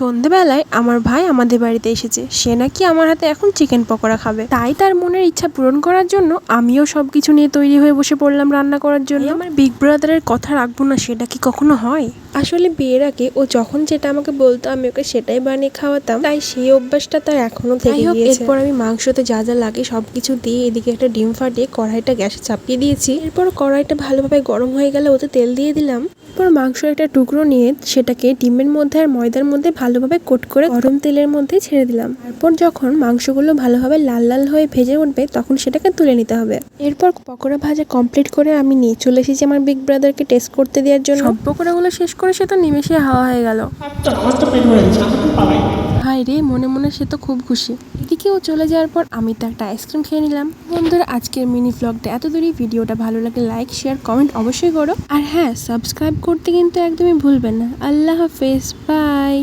সন্ধেবেলায় আমার ভাই আমাদের বাড়িতে এসেছে। সে নাকি আমার হাতে এখন চিকেন পকোড়া খাবে। তাই তার মনের ইচ্ছা পূরণ করার জন্য আমিও সব কিছু নিয়ে তৈরি হয়ে বসে পড়লাম রান্না করার জন্য। আমার বিগ ব্রাদারের কথা রাখব না সেটা কি কখনো হয়? আসলে বিয়ের আগে ও যখন যেটা আমাকে বলতো আমি ওকে সেটাই বানিয়ে খাওয়াতাম। তাই সেই অভ্যাসটা তার এখনও থেকে গিয়েছে। এরপর আমি মাংসতে যা যা লাগে সব কিছু দিয়ে এদিকে একটা ডিম ফাটিয়ে কড়াইটা গ্যাসে চাপিয়ে দিয়েছি। এরপর কড়াইটা ভালোভাবে গরম হয়ে গেলে ওতে তেল দিয়ে দিলাম। এরপর মাংসের একটা টুকরো নিয়ে সেটাকে ডিমের মধ্যে আর ময়দার মধ্যে ভালোভাবে কোট করে গরম তেলের মধ্যে ছেড়ে দিলাম। তারপর যখন মাংসগুলো ভালোভাবে লাল লাল হয়ে ভেজে উঠবে তখন সেটাকে তুলে নিতে হবে। এরপর পকোড়া ভাজা কমপ্লিট করে আমি নিয়ে চলে এসেছি আমার বিগ ব্রাদারকে টেস্ট করতে দেওয়ার জন্য। সব পকোড়াগুলো শেষ করে সে তো নিমেষে হাওয়া হয়ে গেল। আচ্ছা হাই রে মনে মনে সে তো খুব খুশি। এদিকে ও চলে যাওয়ার পর আমি তো একটা আইসক্রিম খেয়ে নিলাম। বন্ধুরা আজকের মিনি ব্লগটা এত দূরই ভিডিওটা ভালো লাগে লাইক শেয়ার কমেন্ট অবশ্যই করো। আর হ্যাঁ সাবস্ক্রাইব করতে কিন্তু একদমই ভুলবেন না। আল্লাহ হাফেজ বাই